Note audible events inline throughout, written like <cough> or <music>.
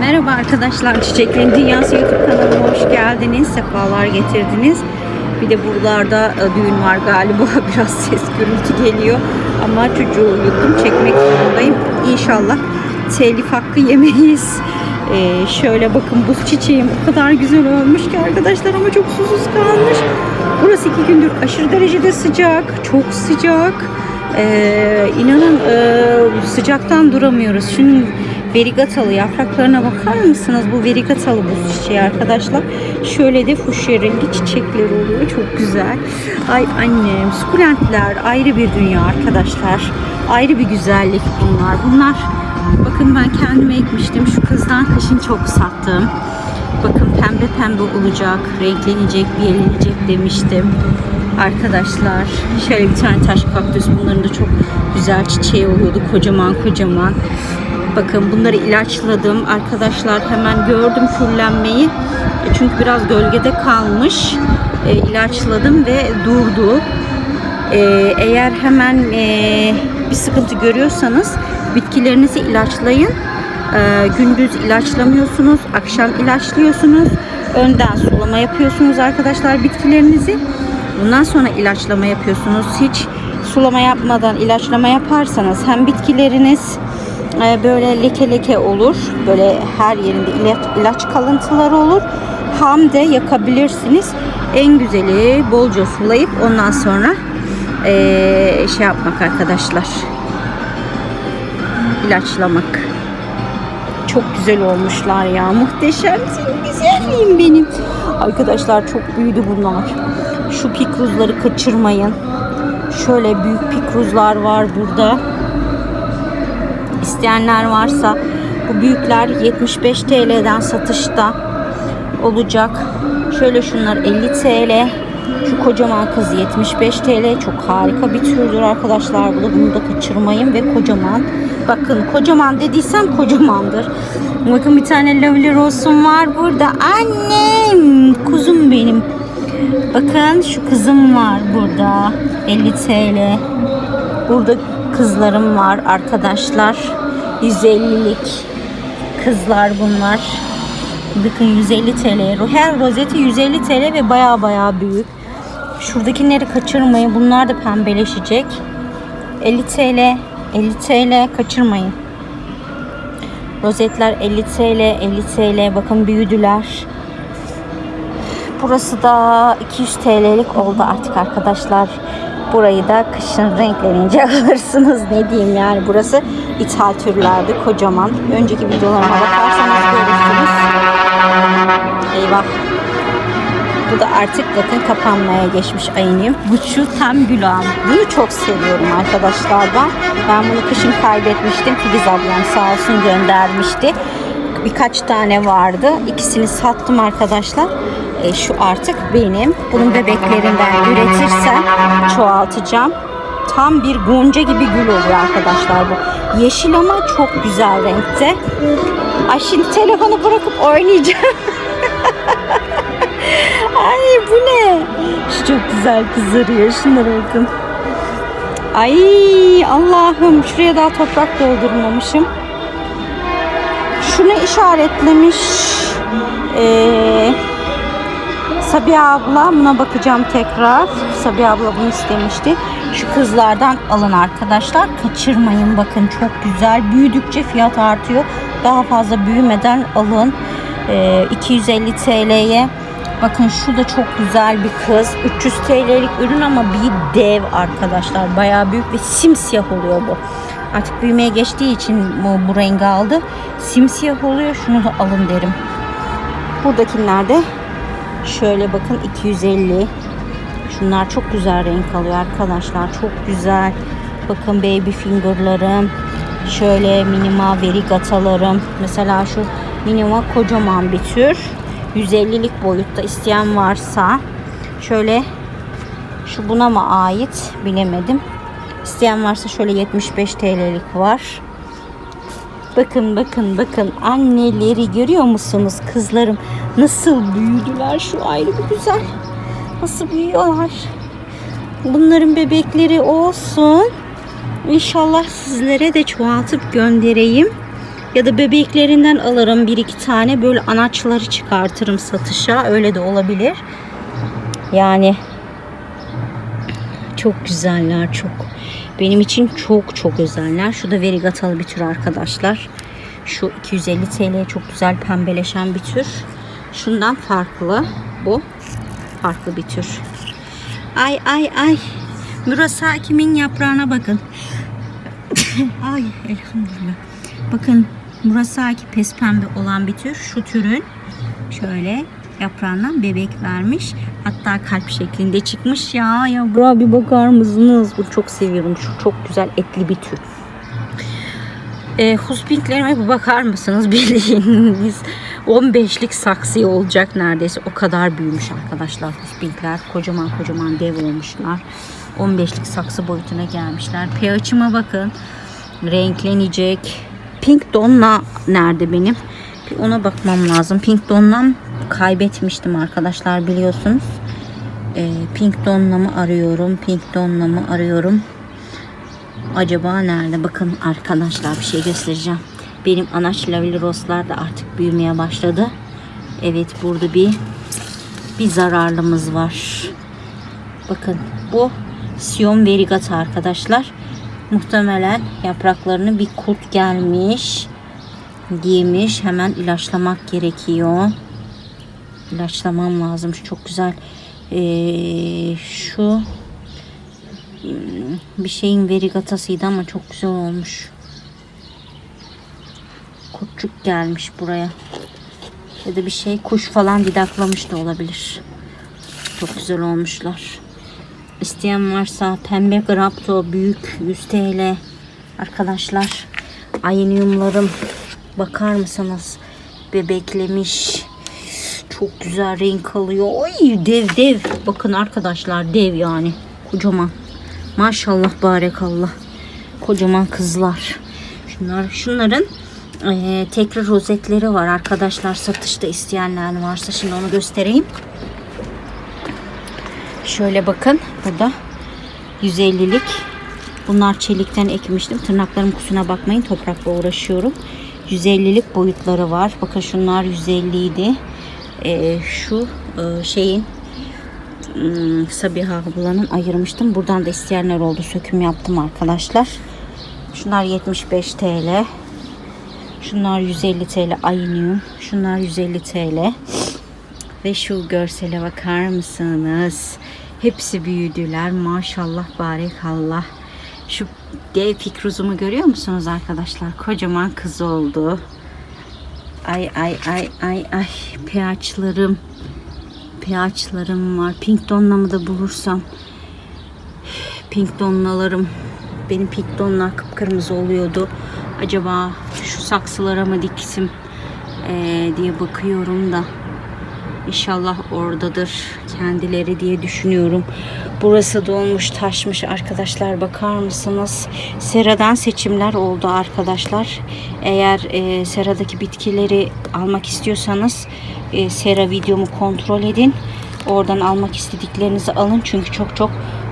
Merhaba arkadaşlar, Çiçeklerin Dünyası YouTube kanalıma hoş geldiniz, sefalar getirdiniz. Bir de buralarda e, düğün var galiba, <laughs> biraz ses gürültü geliyor. Ama çocuğu uyuttum, çekmek zorundayım. İnşallah telif hakkı yemeyiz. Ee, şöyle bakın buz çiçeğim o kadar güzel olmuş ki arkadaşlar ama çok susuz kalmış. Burası iki gündür aşırı derecede sıcak, çok sıcak. Ee, inanın e, sıcaktan duramıyoruz. Şunun verigatalı yapraklarına bakar mısınız? Bu verigatalı buz çiçeği arkadaşlar. Şöyle de fuşya rengi çiçekler oluyor. Çok güzel. Ay annem, sukulentler ayrı bir dünya arkadaşlar. Ayrı bir güzellik bunlar. Bunlar bakın ben kendime ekmiştim. Şu kızdan kışın çok sattım. Bakın pembe pembe olacak, renklenecek, biyelenecek demiştim. Arkadaşlar şöyle bir tane taş kaktüs bunların da çok güzel çiçeği oluyordu kocaman kocaman. Bakın bunları ilaçladım. Arkadaşlar hemen gördüm küllenmeyi. E, Çünkü biraz gölgede kalmış. E, ilaçladım ve durdu. E, eğer hemen bir sıkıntı görüyorsanız bitkilerinizi ilaçlayın. Gündüz ilaçlamıyorsunuz, akşam ilaçlıyorsunuz. Önden sulama yapıyorsunuz arkadaşlar bitkilerinizi. Bundan sonra ilaçlama yapıyorsunuz. Hiç sulama yapmadan ilaçlama yaparsanız hem bitkileriniz böyle leke leke olur. Böyle her yerinde ilaç, ilaç kalıntıları olur. Ham de yakabilirsiniz. En güzeli bolca sulayıp ondan sonra e, şey yapmak arkadaşlar. İlaçlamak. Çok güzel olmuşlar ya. Muhteşemsin güzelliğim benim. Arkadaşlar çok büyüdü bunlar. Şu pikruzları kaçırmayın. Şöyle büyük pikruzlar var burada. İsteyenler varsa bu büyükler 75 TL'den satışta olacak. Şöyle şunlar 50 TL. Şu kocaman kız 75 TL. Çok harika bir türdür arkadaşlar. Bunu, bunu da kaçırmayın ve kocaman. Bakın kocaman dediysem kocamandır. Bakın bir tane Lovely Rose'um var burada. Annem, kuzum benim. Bakın şu kızım var burada. 50 TL. Burada kızlarım var arkadaşlar. 150'lik kızlar bunlar. Bakın 150 TL. Her rozeti 150 TL ve baya baya büyük. Şuradakileri kaçırmayın. Bunlar da pembeleşecek. 50 TL. 50 TL kaçırmayın. Rozetler 50 TL. 50 TL. Bakın büyüdüler. Burası da 200 TL'lik oldu artık arkadaşlar. Burayı da kışın renklenince <laughs> alırsınız. Ne diyeyim yani burası ithal türlerdi kocaman. Önceki videolarıma bakarsanız görürsünüz. Eyvah. Bu da artık bakın kapanmaya geçmiş ayınıyım. Bu şu tam gülağım. Bunu çok seviyorum arkadaşlar ben. Ben bunu kışın kaybetmiştim. Filiz ablam sağ olsun göndermişti. Birkaç tane vardı. İkisini sattım arkadaşlar. E, şu artık benim. Bunun bebeklerinden üretirsem çoğaltacağım. Tam bir gonca gibi gül oluyor arkadaşlar bu. Yeşil ama çok güzel renkte. Ay şimdi telefonu bırakıp oynayacağım. <laughs> Ay bu ne? Şu çok güzel kızarıyor. Şunlara bakın. Ay Allah'ım şuraya daha toprak doldurmamışım. Şunu işaretlemiş. Ee, Sabiha abla buna bakacağım tekrar. Sabiha abla bunu istemişti. Şu kızlardan alın arkadaşlar. Kaçırmayın bakın çok güzel. Büyüdükçe fiyat artıyor. Daha fazla büyümeden alın. Ee, 250 TL'ye. Bakın şu da çok güzel bir kız. 300 TL'lik ürün ama bir dev arkadaşlar. Bayağı büyük ve simsiyah oluyor bu. Artık büyümeye geçtiği için bu, bu rengi aldı. Simsiyah oluyor. Şunu da alın derim. Buradakiler de şöyle bakın 250. Şunlar çok güzel renk alıyor arkadaşlar. Çok güzel. Bakın baby finger'larım. Şöyle minima verigatalarım. Mesela şu minima kocaman bir tür. 150'lik boyutta isteyen varsa şöyle şu buna mı ait bilemedim. İsteyen varsa şöyle 75 TL'lik var. Bakın bakın bakın anneleri görüyor musunuz kızlarım nasıl büyüdüler şu ayrı bir güzel nasıl büyüyorlar bunların bebekleri olsun İnşallah sizlere de çoğaltıp göndereyim Ya da bebeklerinden alırım bir iki tane böyle anaçları çıkartırım satışa. Öyle de olabilir. Yani çok güzeller çok. Benim için çok çok özeller. Şu da verigatalı bir tür arkadaşlar. Şu 250 TL çok güzel pembeleşen bir tür. Şundan farklı. Bu farklı bir tür. Ay ay ay. Murasaki'min yaprağına bakın. <laughs> ay elhamdülillah. Bakın Murasaki pes pembe olan bir tür. Şu türün şöyle yaprağından bebek vermiş. Hatta kalp şeklinde çıkmış ya. Yavruğa bir bakar mısınız? Bunu çok seviyorum. Şu çok güzel etli bir tür. E, husbinglerime bir bakar mısınız? <laughs> Bildiğiniz 15'lik saksıya olacak neredeyse. O kadar büyümüş arkadaşlar husbingler. Kocaman kocaman dev olmuşlar. 15'lik saksı boyutuna gelmişler. pH'ıma bakın. Renklenecek. Pink Donna nerede benim? Bir ona bakmam lazım. Pink Donna'm kaybetmiştim arkadaşlar biliyorsunuz. E, Pink Donna'mı arıyorum. Pink Donna'mı arıyorum. Acaba nerede? Bakın arkadaşlar bir şey göstereceğim. Benim anaç lavili roslar da artık büyümeye başladı. Evet burada bir bir zararlımız var. Bakın bu Sion verigata arkadaşlar. Muhtemelen yapraklarını bir kurt gelmiş. Giymiş. Hemen ilaçlamak gerekiyor. İlaçlamam lazım. Şu çok güzel. Ee, şu bir şeyin verigatasıydı ama çok güzel olmuş. Kurtçuk gelmiş buraya. Ya da bir şey kuş falan didaklamış da olabilir. Çok güzel olmuşlar. İsteyen varsa pembe grapto büyük 100 TL. Arkadaşlar ayniumlarım bakar mısınız? Bebeklemiş. Çok güzel renk alıyor. Oy dev dev. Bakın arkadaşlar dev yani. Kocaman. Maşallah barekallah. Kocaman kızlar. Şunlar, şunların eee, tekrar rozetleri var arkadaşlar. Satışta isteyenler varsa şimdi onu göstereyim. Şöyle bakın burada 150'lik. Bunlar çelikten ekmiştim. Tırnaklarım kusuna bakmayın. Toprakla uğraşıyorum. 150'lik boyutları var. Bakın şunlar 150 idi. Eee, şu eee, şeyin hmm, Sabiha ablanın ayırmıştım. Buradan da isteyenler oldu. Söküm yaptım arkadaşlar. Şunlar 75 TL. Şunlar 150 TL ayınıyorum. Şunlar 150 TL. Ve şu görsele bakar mısınız? Hepsi büyüdüler. Maşallah barekallah. Şu dev pikruzumu görüyor musunuz arkadaşlar? Kocaman kız oldu. Ay ay ay ay ay. pH'larım. pH'larım var. Pink donlamı da bulursam? Pink donlalarım benim pink donlar kıpkırmızı oluyordu. Acaba şu saksılara mı diksem eee, diye bakıyorum da İnşallah oradadır kendileri diye düşünüyorum. Burası dolmuş taşmış arkadaşlar bakar mısınız? Sera'dan seçimler oldu arkadaşlar. Eğer e, Sera'daki bitkileri almak istiyorsanız e, Sera videomu kontrol edin. Oradan almak istediklerinizi alın çünkü çok çok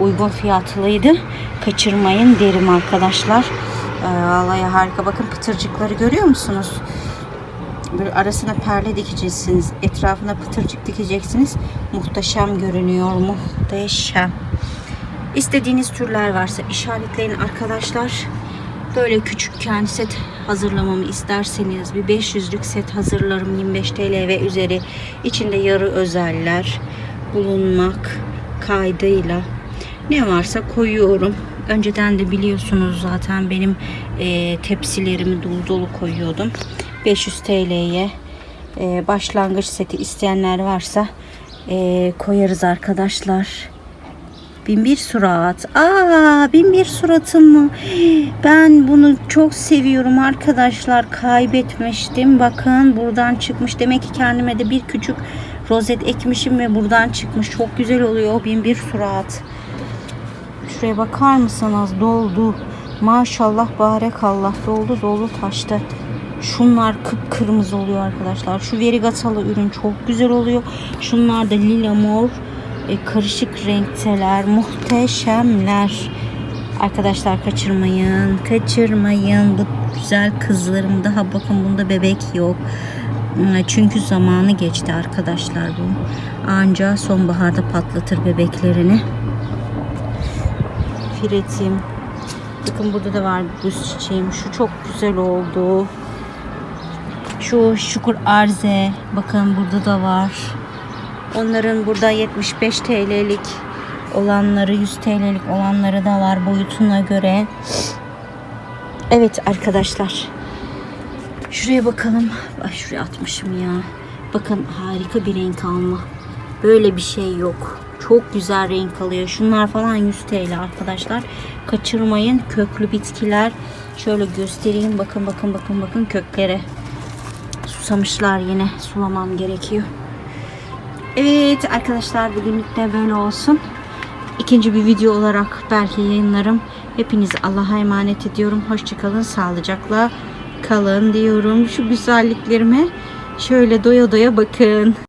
uygun fiyatlıydı. Kaçırmayın derim arkadaşlar. Ee, vallahi harika. Bakın pıtırcıkları görüyor musunuz? Böyle arasına perle dikeceksiniz. Etrafına pıtırcık dikeceksiniz. Muhteşem görünüyor. Muhteşem. İstediğiniz türler varsa işaretleyin arkadaşlar. Böyle küçükken set hazırlamamı isterseniz bir 500'lük set hazırlarım 25 TL ve üzeri. İçinde yarı özeller bulunmak kaydıyla ne varsa koyuyorum. Önceden de biliyorsunuz zaten benim e, tepsilerimi dolu dolu koyuyordum. 500 TL'ye e, başlangıç seti isteyenler varsa e, koyarız arkadaşlar. Bin bir surat. Aa, bin bir suratım mı? Ben bunu çok seviyorum arkadaşlar. Kaybetmiştim. Bakın buradan çıkmış. Demek ki kendime de bir küçük rozet ekmişim ve buradan çıkmış. Çok güzel oluyor. Bin bir surat. Şuraya bakar mısınız? Doldu. Maşallah barekallah. Doldu doldu taştı. Şunlar kıpkırmızı oluyor arkadaşlar. Şu verigatalı ürün çok güzel oluyor. Şunlar da lila mor e, karışık renkteler. Muhteşemler. Arkadaşlar kaçırmayın. Kaçırmayın. Bu güzel kızlarım. Daha bakın bunda bebek yok. Hmm, Çünkü zamanı geçti arkadaşlar bu. Anca sonbaharda patlatır bebeklerini. Firetim. Bakın burada da var buz çiçeğim. Şu çok güzel oldu. Şu şukur arze. Bakın burada da var. Onların burada 75 TL'lik olanları, 100 TL'lik olanları da var boyutuna göre. Evet arkadaşlar. Şuraya bakalım. Ay şuraya atmışım ya. Bakın harika bir renk alma. Böyle bir şey yok. Çok güzel renk alıyor. Şunlar falan 100 TL arkadaşlar. Kaçırmayın. Köklü bitkiler. Şöyle göstereyim. Bakın bakın bakın bakın köklere. Susamışlar yine. Sulamam gerekiyor. Evet arkadaşlar bugünlük de böyle olsun. İkinci bir video olarak belki yayınlarım. Hepinizi Allah'a emanet ediyorum. Hoşçakalın, sağlıcakla kalın diyorum. Şu güzelliklerime şöyle doya doya bakın.